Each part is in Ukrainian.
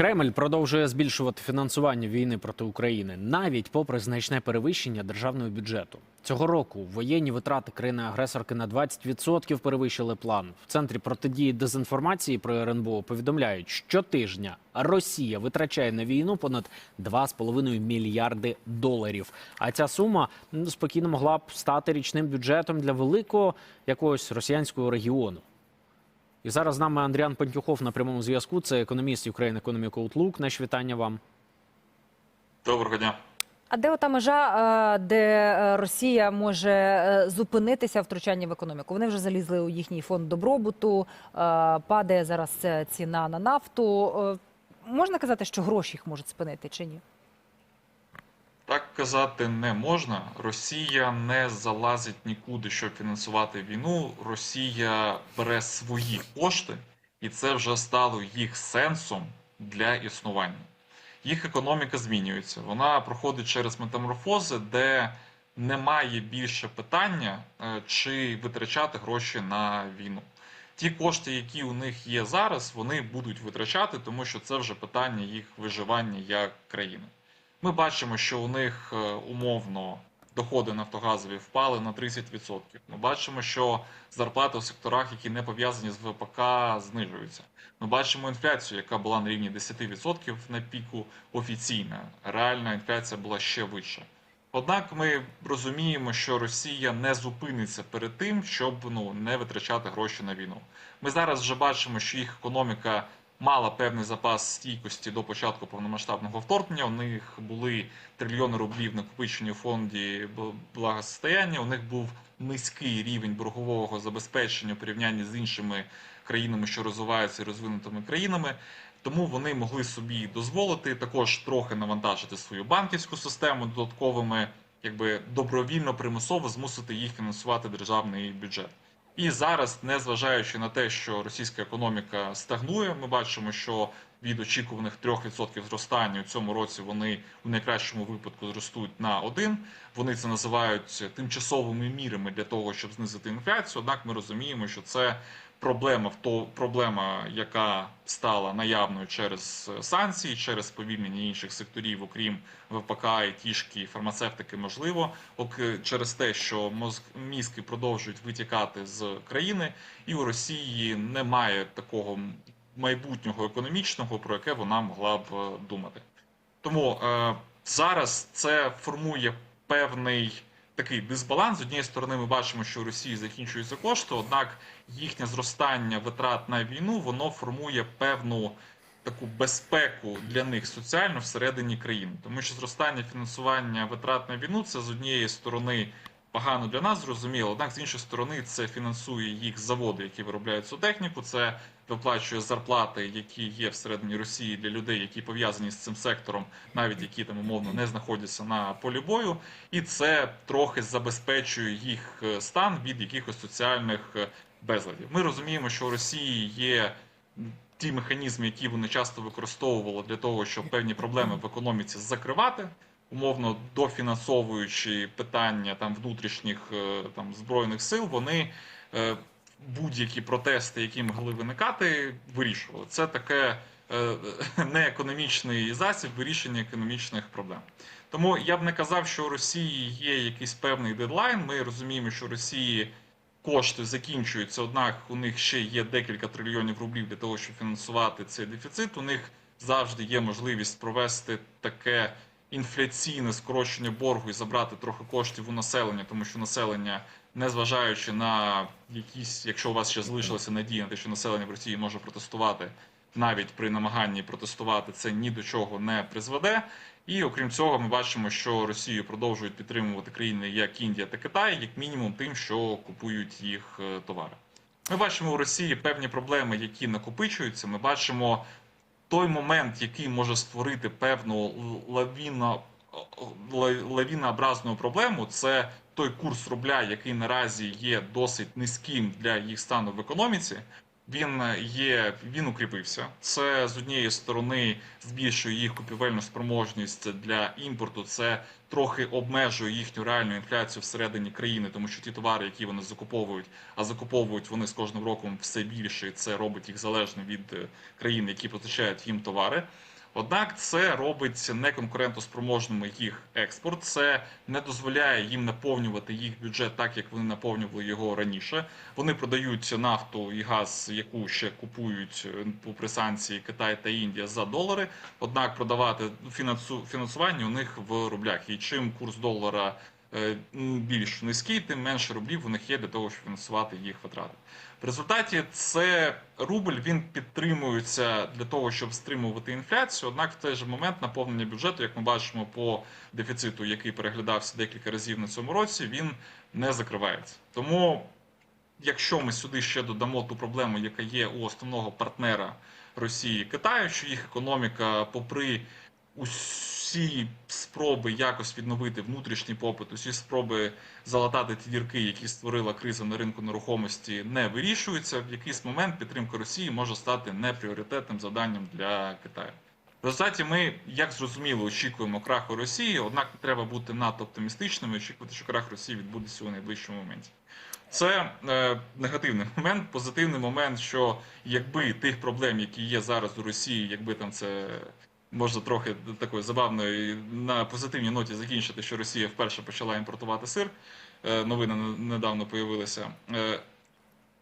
Кремль продовжує збільшувати фінансування війни проти України навіть попри значне перевищення державного бюджету. Цього року воєнні витрати країни-агресорки на 20% перевищили план. В центрі протидії дезінформації про РНБО повідомляють, щотижня Росія витрачає на війну понад 2,5 мільярди доларів. А ця сума ну, спокійно могла б стати річним бюджетом для великого якогось росіянського регіону. І зараз з нами Андріан Пантюхов на прямому зв'язку. Це економіст Ukraine Economic Outlook. Наші вітання вам. Доброго дня. А де ота межа, е, де е, Росія може е, зупинитися втручання в економіку? Вони вже залізли у їхній фонд добробуту, падає зараз ціна на нафту. Можна казати, що гроші їх можуть спинити чи ні? Так казати не можна. Росія не залазить нікуди, щоб фінансувати війну. Росія бере свої кошти, і це вже стало їх сенсом для існування. Їх економіка змінюється. Вона проходить через метаморфози, де немає більше питання, е, чи витрачати гроші на війну. Ті кошти, які у них є зараз, вони будуть витрачати, тому що це вже питання їх виживання як країни. Ми бачимо, що у них е, умовно доходи нафтогазові впали на 30%. Ми бачимо, що зарплати у секторах, які не пов'язані з ВПК, знижуються. Ми бачимо інфляцію, яка була на рівні 10% на піку офіційна. Реальна інфляція була ще вища. Однак ми розуміємо, що Росія не зупиниться перед тим, щоб ну не витрачати гроші на війну. Ми зараз вже бачимо, що їх економіка мала певний запас стійкості до початку повномасштабного вторгнення. У них були трильйони рублів накопичені у фонді благосостояння. У них був низький рівень боргового забезпечення у порівнянні з іншими країнами, що розвиваються розвинутими країнами. Тому вони могли собі дозволити також трохи навантажити свою банківську систему додатковими, якби добровільно примусово змусити їх фінансувати державний бюджет. І зараз, незважаючи на те, що російська економіка стагнує, ми бачимо, що від очікуваних 3% зростання у цьому році вони у найкращому випадку зростуть на 1. Вони це називають тимчасовими мірами для того, щоб знизити інфляцію. Однак ми розуміємо, що це проблема то проблема, яка стала наявною через е, санкції, через повільнення інших секторів, окрім ВПК, тішки, фармацевтики, можливо, ок через те, що мозк мізки продовжують витікати з країни, і у Росії немає такого майбутнього економічного, про яке вона могла б е, думати. Тому е, зараз це формує певний такий дисбаланс. З однієї сторони, ми бачимо, що у Росії закінчуються кошти, однак їхнє зростання витрат на війну воно формує певну таку безпеку для них соціально всередині країни, тому що зростання фінансування витрат на війну це з однієї сторони. Погано для нас зрозуміло, однак з іншої сторони це фінансує їх заводи, які виробляють цю техніку. Це виплачує зарплати, які є всередині Росії для людей, які пов'язані з цим сектором, навіть які там умовно не знаходяться на полі бою, і це трохи забезпечує їх е, стан від якихось соціальних е, безладів. Ми розуміємо, що у Росії є ті механізми, які вони часто використовували для того, щоб певні проблеми в економіці закривати. Умовно дофінансовуючи питання там внутрішніх е, там збройних сил, вони будь-які протести, які могли виникати, вирішували. Це таке е, неекономічний засіб вирішення економічних проблем. Тому я б не казав, що у Росії є якийсь певний дедлайн. Ми розуміємо, що Росії кошти закінчуються, однак у них ще є декілька трильйонів рублів для того, щоб фінансувати цей дефіцит. У них завжди є можливість провести таке інфляційне скорочення боргу і забрати трохи коштів у населення, тому що населення, незважаючи на якісь, якщо у вас ще залишилася надія на те, що населення в Росії може протестувати, навіть при намаганні протестувати, це ні до чого не призведе. І окрім цього, ми бачимо, що Росію продовжують підтримувати країни як Індія та Китай, як мінімум тим, що купують їх е, товари. Ми бачимо у Росії певні проблеми, які накопичуються. Ми бачимо той момент, який може створити певну лавіно, лавінообразну проблему, це той курс рубля, який наразі є досить низьким для їх стану в економіці. Він є, він укріпився. Це з однієї сторони збільшує їх купівельну спроможність для імпорту. Це трохи обмежує їхню реальну інфляцію всередині країни, тому що ті товари, які вони закуповують, а закуповують вони з кожним роком все більше, і це робить їх залежно від е, країн, які постачають їм товари. Однак це робить неконкурентоспроможними їх експорт. Це не дозволяє їм наповнювати їх бюджет так, як вони наповнювали його раніше. Вони продають нафту і газ, яку ще купують е, попри санкції Китай та Індія за долари. Однак продавати фінансу- фінансування у них в рублях. І чим курс долара е, більш низький, тим менше рублів у них є для того, щоб фінансувати їх витрати. В результаті це рубль він підтримується для того, щоб стримувати інфляцію. Однак в той же момент наповнення бюджету, як ми бачимо по дефіциту, який переглядався декілька разів на цьому році, він не закривається. Тому, якщо ми сюди ще додамо ту проблему, яка є у основного партнера Росії Китаю, що їх економіка, попри усі спроби якось відновити внутрішній попит, усі спроби залатати ті дірки, які створила криза на ринку нерухомості, не вирішуються. В якийсь момент підтримка Росії може стати непріоритетним завданням для Китаю. В результаті ми, як зрозуміло, очікуємо краху Росії, однак треба бути надто оптимістичними, очікувати, що крах Росії відбудеться у найближчому моменті. Це е, негативний момент. Позитивний момент, що якби тих проблем, які є зараз у Росії, якби там це можна трохи такою забавною на позитивній ноті закінчити, що Росія вперше почала імпортувати сир. Е, новини недавно появилися. Е,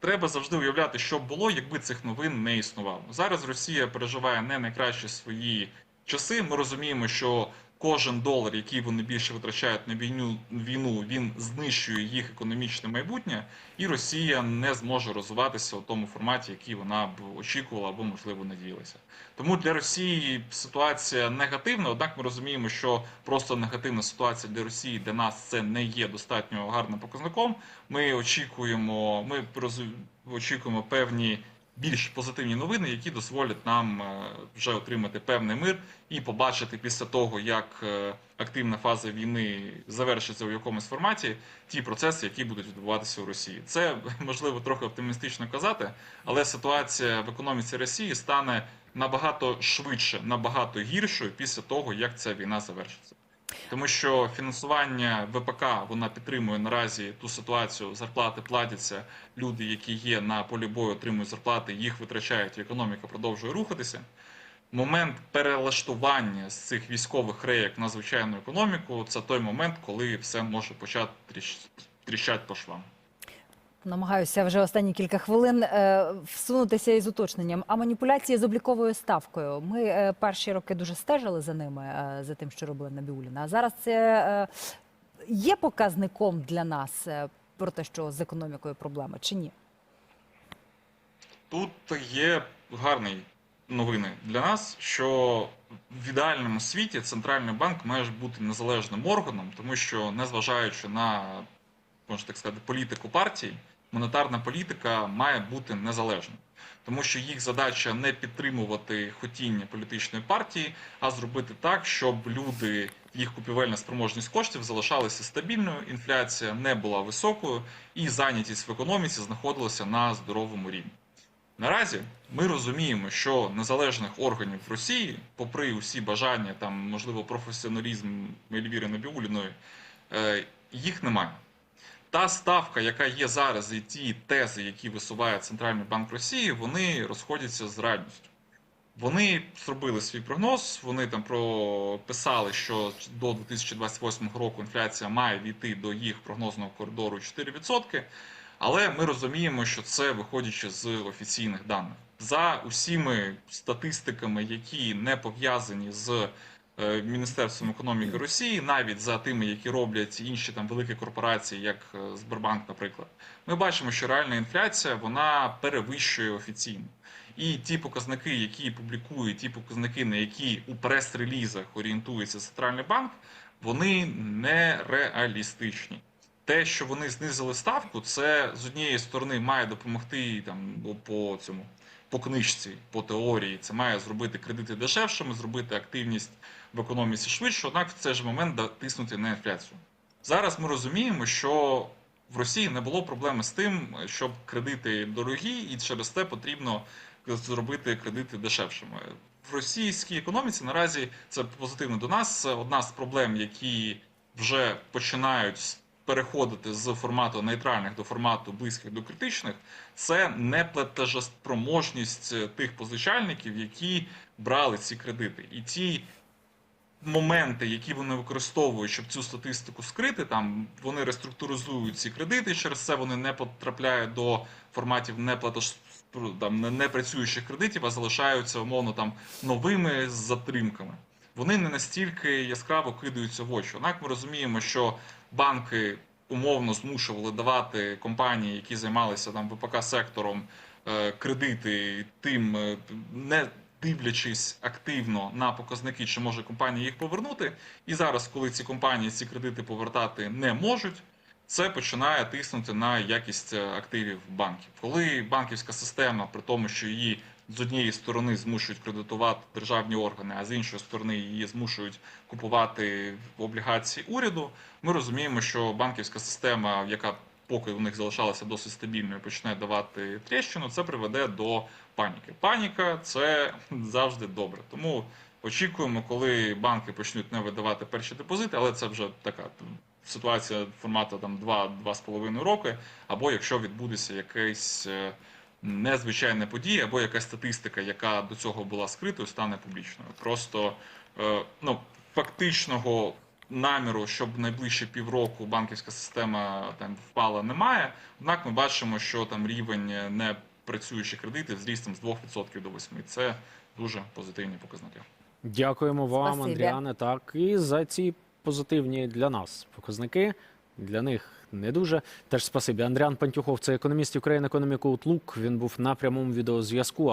Треба завжди уявляти, що було, якби цих новин не існувало. Зараз Росія переживає не найкращі свої часи. Ми розуміємо, що кожен долар, який вони більше витрачають на війну, війну, він знищує їх економічне майбутнє, і Росія не зможе розвиватися у тому форматі, який вона б очікувала або можливо надіялася. Тому для Росії ситуація негативна. Однак ми розуміємо, що просто негативна ситуація для Росії для нас це не є достатньо гарним показником. Ми очікуємо, ми очікуємо певні більш позитивні новини, які дозволять нам е, вже отримати певний мир і побачити після того, як е, активна фаза війни завершиться у якомусь форматі, ті процеси, які будуть відбуватися у Росії. Це можливо трохи оптимістично казати, але ситуація в економіці Росії стане набагато швидше, набагато гіршою після того, як ця війна завершиться. Тому що фінансування ВПК вона підтримує наразі ту ситуацію. Зарплати платяться. Люди, які є на полі бою, отримують зарплати, їх витрачають, і економіка продовжує рухатися. Момент перелаштування з цих військових реєк на звичайну економіку це той момент, коли все може почати тріщ... тріщати по швам. Намагаюся вже останні кілька хвилин е, всунутися із уточненням. А маніпуляції з обліковою ставкою. Ми е, перші роки дуже стежили за ними, е, за тим, що робила Набіуліна. А зараз це е, є показником для нас е, про те, що з економікою проблеми чи ні? Тут є гарні новини для нас, що в ідеальному світі центральний банк має бути незалежним органом, тому що незважаючи на можна так сказати, політику партій, монетарна політика має бути незалежною. Тому що їх задача не підтримувати хотіння політичної партії, а зробити так, щоб люди, їх купівельна спроможність коштів залишалася стабільною, інфляція не була високою, і зайнятість в економіці знаходилася на здоровому рівні. Наразі ми розуміємо, що незалежних органів в Росії, попри усі бажання, там можливо професіоналізм Ельвіри Набіуліної, е, їх немає. Та ставка, яка є зараз, і ті тези, які висуває Центральний банк Росії, вони розходяться з реальністю. Вони зробили свій прогноз, вони там прописали, що до 2028 року інфляція має війти до їх прогнозного коридору 4%. Але ми розуміємо, що це виходячи з офіційних даних. За усіми статистиками, які не пов'язані з Міністерством економіки Росії, навіть за тими, які роблять інші там великі корпорації, як е, Сбербанк, наприклад, ми бачимо, що реальна інфляція вона перевищує офіційну. І ті показники, які публікують, ті показники, на які у прес-релізах орієнтується центральний банк, вони нереалістичні. Те, що вони знизили ставку, це з однієї сторони має допомогти там по цьому по книжці, по теорії. Це має зробити кредити дешевшими, зробити активність в економіці швидше, однак в цей же момент тиснути на інфляцію. Зараз ми розуміємо, що в Росії не було проблеми з тим, щоб кредити дорогі, і через те потрібно зробити кредити дешевшими. В російській економіці наразі це позитивно до нас. Одна з проблем, які вже починають переходити з формату нейтральних до формату близьких до критичних. Це неплатежоспроможність е, тих позичальників, які брали ці кредити, і ті моменти, які вони використовують, щоб цю статистику скрити, там вони реструктуризують ці кредити, через це вони не потрапляють до форматів неплатеж там не- непрацюючих кредитів, а залишаються умовно там новими з затримками. Вони не настільки яскраво кидаються в очі. Однак ми розуміємо, що банки умовно змушували давати компанії, які займалися там ВПК сектором, е, кредити тим, е, не дивлячись активно на показники, чи може компанія їх повернути. І зараз, коли ці компанії ці кредити повертати не можуть, це починає тиснути на якість е, активів банків. Коли банківська система, при тому, що її з однієї сторони змушують кредитувати державні органи, а з іншої сторони її змушують купувати облігації уряду, ми розуміємо, що банківська система, яка поки у них залишалася досить стабільною, почне давати тріщину, це приведе до паніки. Паніка це завжди добре. Тому очікуємо, коли банки почнуть не видавати перші депозити, але це вже така ситуація формату там 2-2,5 роки, або якщо відбудеться якась е, незвичайна подія, або якась статистика, яка до цього була скритою, стане публічною. Просто е, ну, фактичного наміру, щоб найближчі півроку банківська система там впала, немає. Однак ми бачимо, що там рівень непрацюючих кредитів з рістом з 2% до 8%. Це дуже позитивні показники. Дякуємо вам, Спасибі. Андріане. Так і за ці позитивні для нас показники. Для них не дуже. Теж спасибі. Андріан Пантюхов, це економіст України, економіку Утлук. Він був на прямому відеозв'язку.